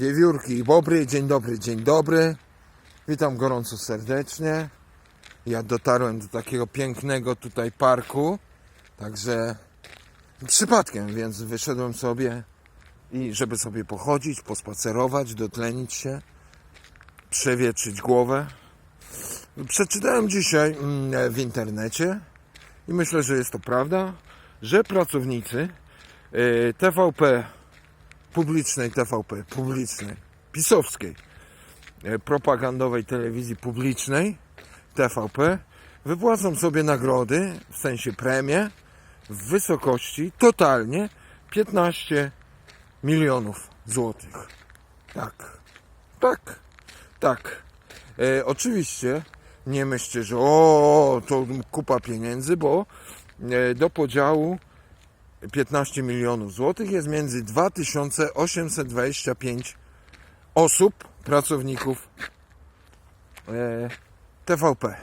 Wiewiórki i bobry, dzień dobry, dzień dobry. Witam gorąco serdecznie. Ja dotarłem do takiego pięknego tutaj parku, także przypadkiem, więc wyszedłem sobie i żeby sobie pochodzić, pospacerować, dotlenić się, przewietrzyć głowę. Przeczytałem dzisiaj mm, w internecie i myślę, że jest to prawda, że pracownicy y, TVP publicznej TVP, publicznej, pisowskiej, e, propagandowej telewizji publicznej TVP wypłacą sobie nagrody, w sensie premie, w wysokości totalnie 15 milionów złotych. Tak, tak, tak. E, oczywiście nie myślcie, że o, to kupa pieniędzy, bo e, do podziału 15 milionów złotych jest między 2825 osób, pracowników e, TVP. E,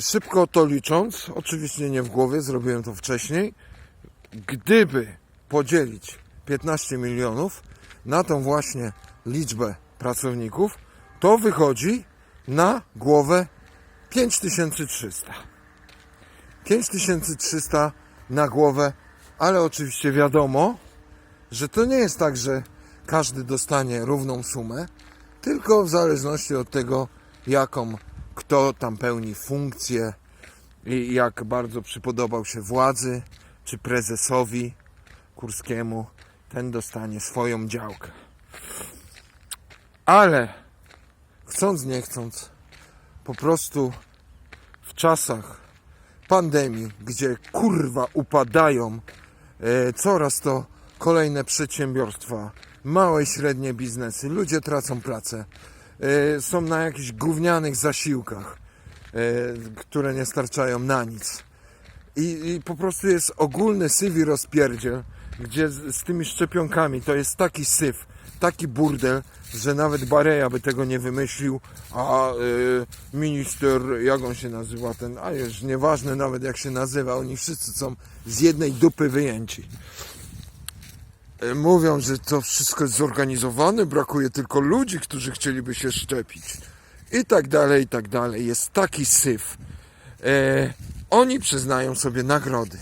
szybko to licząc, oczywiście nie w głowie, zrobiłem to wcześniej, gdyby podzielić 15 milionów na tą właśnie liczbę pracowników, to wychodzi na głowę 5300. 5300 na głowę, ale oczywiście wiadomo, że to nie jest tak, że każdy dostanie równą sumę, tylko w zależności od tego, jaką kto tam pełni funkcję i jak bardzo przypodobał się władzy czy prezesowi Kurskiemu, ten dostanie swoją działkę. Ale chcąc nie chcąc, po prostu w czasach pandemii, gdzie kurwa upadają e, coraz to kolejne przedsiębiorstwa, małe i średnie biznesy, ludzie tracą pracę, e, są na jakichś gównianych zasiłkach, e, które nie starczają na nic. I, I po prostu jest ogólny syf i rozpierdziel, gdzie z, z tymi szczepionkami to jest taki syf, taki burdel, że nawet Bareja by tego nie wymyślił, a y, minister, jak on się nazywa ten, a już nieważne nawet jak się nazywa, oni wszyscy są z jednej dupy wyjęci. Y, Mówią, że to wszystko jest zorganizowane, brakuje tylko ludzi, którzy chcieliby się szczepić. I tak dalej, i tak dalej. Jest taki syf. E, oni przyznają sobie nagrody.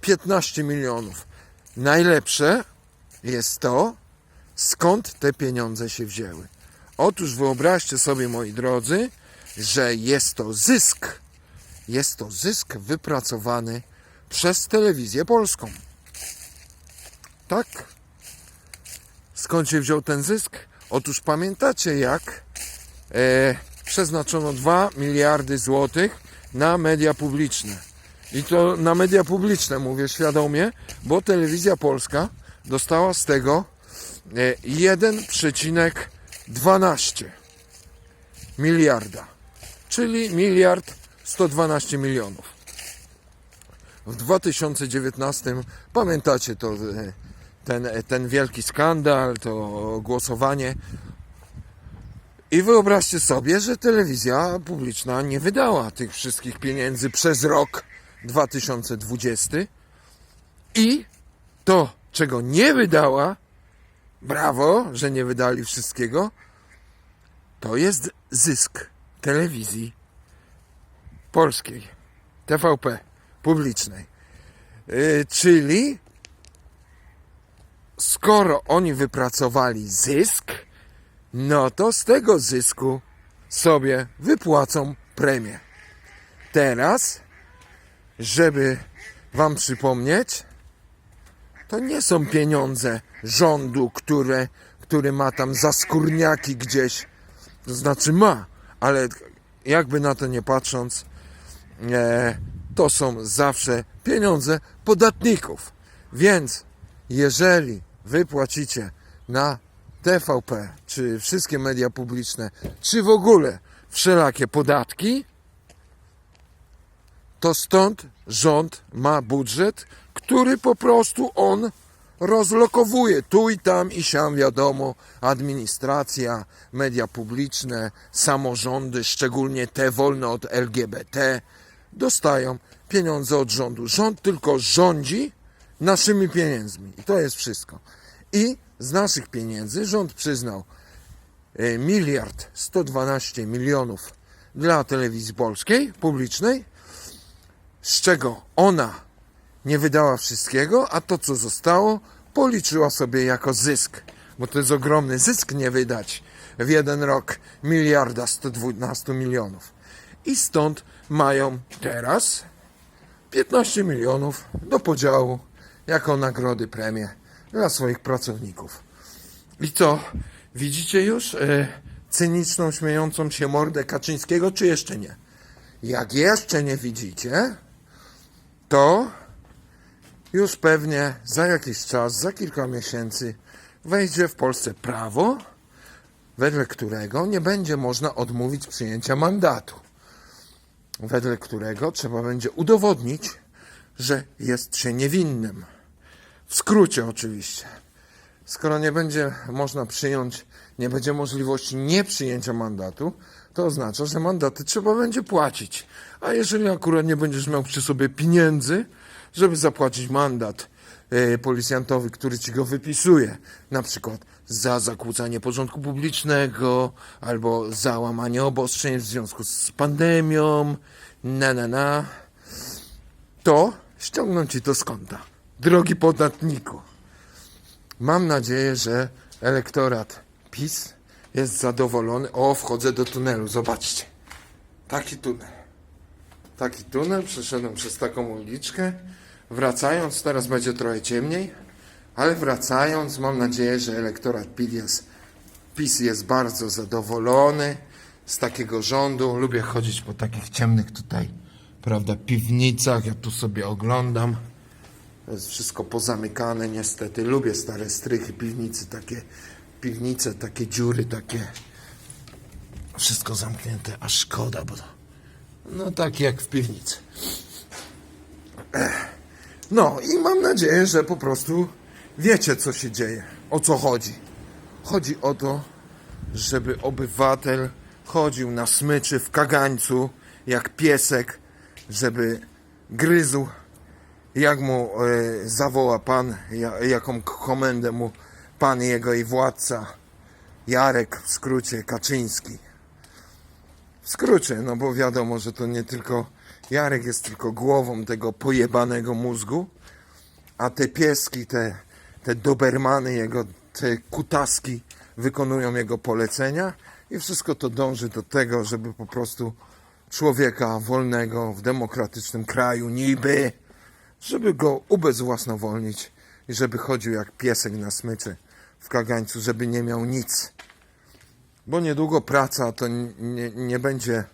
15 milionów. Najlepsze jest to, skąd te pieniądze się wzięły. Otóż wyobraźcie sobie, moi drodzy, że jest to zysk. Jest to zysk wypracowany przez telewizję polską. Tak? Skąd się wziął ten zysk? Otóż pamiętacie, jak e, przeznaczono 2 miliardy złotych na media publiczne. I to na media publiczne mówię świadomie, bo telewizja polska dostała z tego 1,12 miliarda, czyli miliard 112 milionów. W 2019 pamiętacie to e, ten, ten wielki skandal, to głosowanie. I wyobraźcie sobie, że telewizja publiczna nie wydała tych wszystkich pieniędzy przez rok 2020 i to, czego nie wydała, brawo, że nie wydali wszystkiego, to jest zysk telewizji polskiej, TVP, publicznej. Yy, czyli skoro oni wypracowali zysk, no to z tego zysku sobie wypłacą premię. Teraz, żeby Wam przypomnieć, to nie są pieniądze rządu, które, który ma tam zaskórniaki gdzieś. To znaczy ma, ale jakby na to nie patrząc, e, to są zawsze pieniądze podatników. Więc jeżeli wy płacicie na TVP, czy wszystkie media publiczne, czy w ogóle wszelakie podatki, to stąd rząd ma budżet, który po prostu on rozlokowuje tu i tam i siam wiadomo, administracja, media publiczne, samorządy, szczególnie te wolne od LGBT, dostają pieniądze od rządu. Rząd tylko rządzi naszymi pieniędzmi. I to jest wszystko. I z naszych pieniędzy rząd przyznał e, miliard 112 milionów dla telewizji polskiej, publicznej, z czego ona nie wydała wszystkiego, a to co zostało policzyła sobie jako zysk, bo to jest ogromny zysk nie wydać w jeden rok miliarda 112 milionów. I stąd mają teraz 15 milionów do podziału jako nagrody, premie dla swoich pracowników. I co? Widzicie już e, cyniczną, śmiejącą się mordę Kaczyńskiego, czy jeszcze nie? Jak jeszcze nie widzicie, to już pewnie za jakiś czas, za kilka miesięcy wejdzie w Polsce prawo, wedle którego nie będzie można odmówić przyjęcia mandatu. Wedle którego trzeba będzie udowodnić, że jest się niewinnym. W skrócie oczywiście. Skoro nie będzie można przyjąć, nie będzie możliwości nieprzyjęcia mandatu, to oznacza, że mandaty trzeba będzie płacić. A jeżeli akurat nie będziesz miał przy sobie pieniędzy, żeby zapłacić mandat e, policjantowi, który ci go wypisuje, na przykład za zakłócanie porządku publicznego albo za łamanie obostrzeń w związku z pandemią, na na na, to ściągną ci to z konta. Drogi podatniku. Mam nadzieję, że elektorat PiS jest zadowolony. O, wchodzę do tunelu, zobaczcie. Taki tunel. Taki tunel, przeszedłem przez taką uliczkę. Wracając, teraz będzie trochę ciemniej, ale wracając, mam nadzieję, że elektorat PiS jest, PiS jest bardzo zadowolony z takiego rządu. Lubię chodzić po takich ciemnych tutaj, prawda, piwnicach. Ja tu sobie oglądam. To jest wszystko pozamykane niestety. Lubię stare strychy, piwnicy, takie piwnice, takie dziury, takie wszystko zamknięte, a szkoda, bo to, no tak jak w piwnicy. Ech. No i mam nadzieję, że po prostu wiecie co się dzieje, o co chodzi. Chodzi o to, żeby obywatel chodził na smyczy w kagańcu jak piesek, żeby gryzł jak mu e, zawoła pan, ja, jaką komendę mu pan jego i władca Jarek, w skrócie Kaczyński. W skrócie, no bo wiadomo, że to nie tylko Jarek jest tylko głową tego pojebanego mózgu, a te pieski, te, te dobermany jego, te kutaski wykonują jego polecenia i wszystko to dąży do tego, żeby po prostu człowieka wolnego w demokratycznym kraju niby żeby go ubezwłasnowolnić i żeby chodził jak piesek na smyczy w kagańcu, żeby nie miał nic. Bo niedługo praca to nie, nie będzie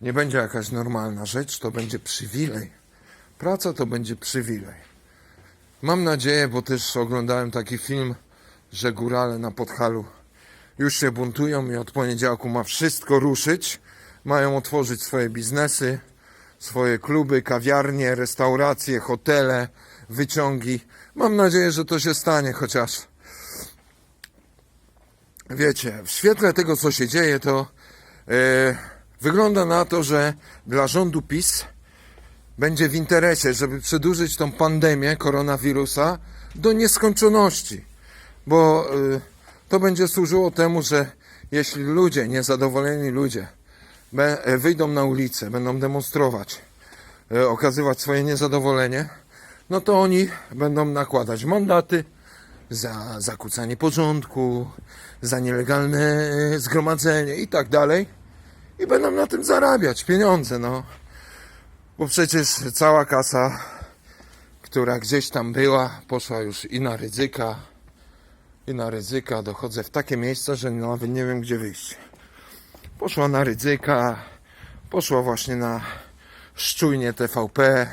nie będzie jakaś normalna rzecz, to będzie przywilej. Praca to będzie przywilej. Mam nadzieję, bo też oglądałem taki film, że górale na Podhalu już się buntują i od poniedziałku ma wszystko ruszyć. Mają otworzyć swoje biznesy, swoje kluby, kawiarnie, restauracje, hotele, wyciągi. Mam nadzieję, że to się stanie, chociaż wiecie, w świetle tego, co się dzieje, to e, wygląda na to, że dla rządu PiS będzie w interesie, żeby przedłużyć tą pandemię koronawirusa do nieskończoności, bo e, to będzie służyło temu, że jeśli ludzie, niezadowoleni ludzie, e, wyjdą na ulicę, będą demonstrować, e, okazywać swoje niezadowolenie, no to oni będą nakładać mandaty za zakłócanie porządku, za nielegalne e, zgromadzenie i tak dalej. I będą na tym zarabiać pieniądze, no. Bo przecież cała kasa, która gdzieś tam była, poszła już i na ryzyka, i na ryzyka. Dochodzę w takie miejsca, że nawet nie wiem, gdzie wyjść poszła na ryzyka, poszła właśnie na szczujnie TVP,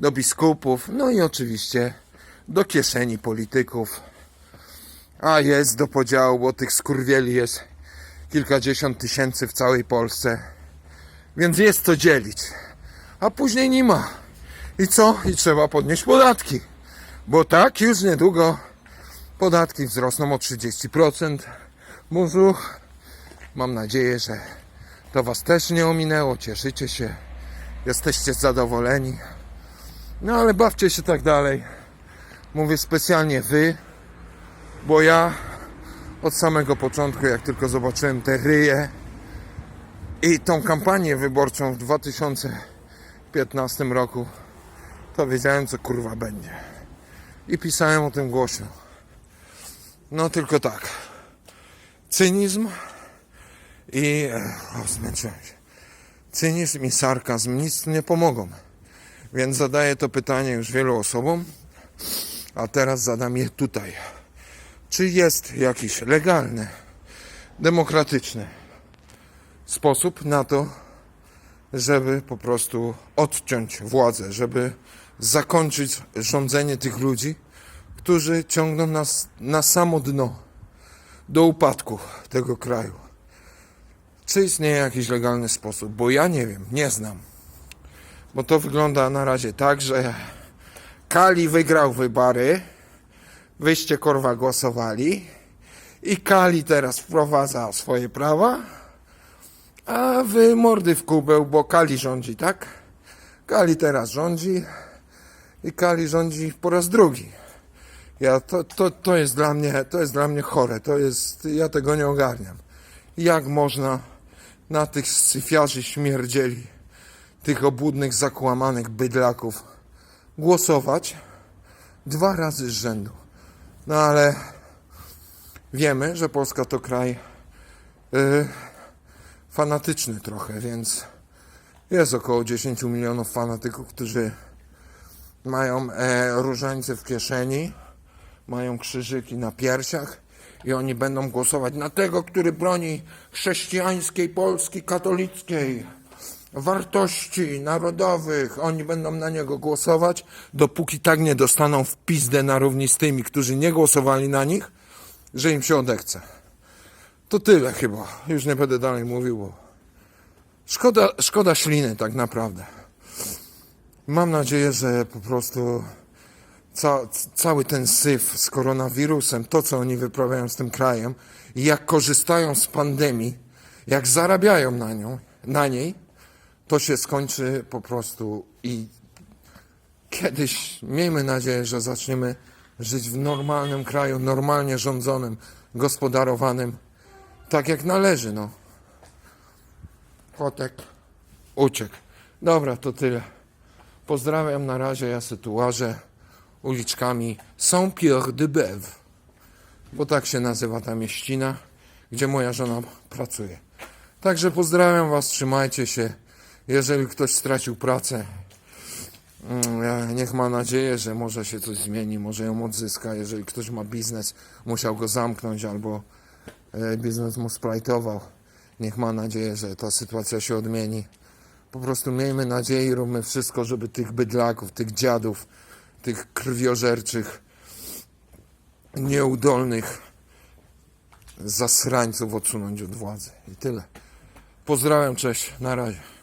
do biskupów, no i oczywiście do kieszeni polityków. A jest do podziału, bo tych skurwieli jest kilkadziesiąt tysięcy w całej Polsce. Więc jest co dzielić. A później nie ma. I co? I trzeba podnieść podatki. Bo tak już niedługo podatki wzrosną o 30%. Może Mam nadzieję, że to Was też nie ominęło. Cieszycie się, jesteście zadowoleni. No ale bawcie się tak dalej. Mówię specjalnie Wy, Bo ja od samego początku, jak tylko zobaczyłem te ryje i tą kampanię wyborczą w 2015 roku, to wiedziałem, co kurwa będzie. I pisałem o tym głośno. No tylko tak. Cynizm i... O, zmęczyłem się. Cynizm i sarkazm nic nie pomogą. Więc zadaję to pytanie już wielu osobom, a teraz zadam je tutaj. Czy jest jakiś legalny, demokratyczny sposób na to, żeby po prostu odciąć władzę, żeby zakończyć rządzenie tych ludzi, którzy ciągną nas na samo dno, do upadku tego kraju. Czy istnieje jakiś legalny sposób? Bo ja nie wiem, nie znam. Bo to wygląda na razie tak, że Kali wygrał wybory, wyście korwa głosowali i Kali teraz wprowadza swoje prawa, a wy mordy w kubeł, bo Kali rządzi, tak? Kali teraz rządzi i Kali rządzi po raz drugi. Ja, to, to, to jest dla mnie, to jest dla mnie chore, to jest, ja tego nie ogarniam. Jak można na tych syfiarzy śmierdzieli, tych obłudnych, zakłamanych bydlaków głosować dwa razy z rzędu. No ale wiemy, że Polska to kraj y, fanatyczny trochę, więc jest około 10 milionów fanatyków, którzy mają e, różańce w kieszeni, mają krzyżyki na piersiach i oni będą głosować na tego, który broni chrześcijańskiej Polski katolickiej wartości narodowych. Oni będą na niego głosować, dopóki tak nie dostaną w pizdę na równi z tymi, którzy nie głosowali na nich, że im się odechce. To tyle chyba. Już nie będę dalej mówił, bo szkoda, szkoda śliny tak naprawdę. Mam nadzieję, że po prostu ca, cały ten syf z koronawirusem, to co oni wyprawiają z tym krajem jak korzystają z pandemii, jak zarabiają na nią, na niej, to się skończy po prostu i kiedyś miejmy nadzieję, że zaczniemy żyć w normalnym kraju, normalnie rządzonym, gospodarowanym, tak jak należy, no. Kotek uciekł. Dobra, to tyle. Pozdrawiam na razie, ja se tu łażę uliczkami Saint-Pierre de Bève, bo tak się nazywa ta mieścina, gdzie moja żona pracuje. Także pozdrawiam Was, trzymajcie się. Jeżeli ktoś stracił pracę, mm, niech ma nadzieję, że może się coś zmieni, może ją odzyska. Jeżeli ktoś ma biznes, musiał go zamknąć albo e, biznes mu splajtował, niech ma nadzieję, że ta sytuacja się odmieni. Po prostu miejmy nadzieję i róbmy wszystko, żeby tych bydlaków, tych dziadów, tych krwiożerczych, nieudolnych zasrańców odsunąć od władzy. I tyle. Pozdrawiam, cześć, na razie.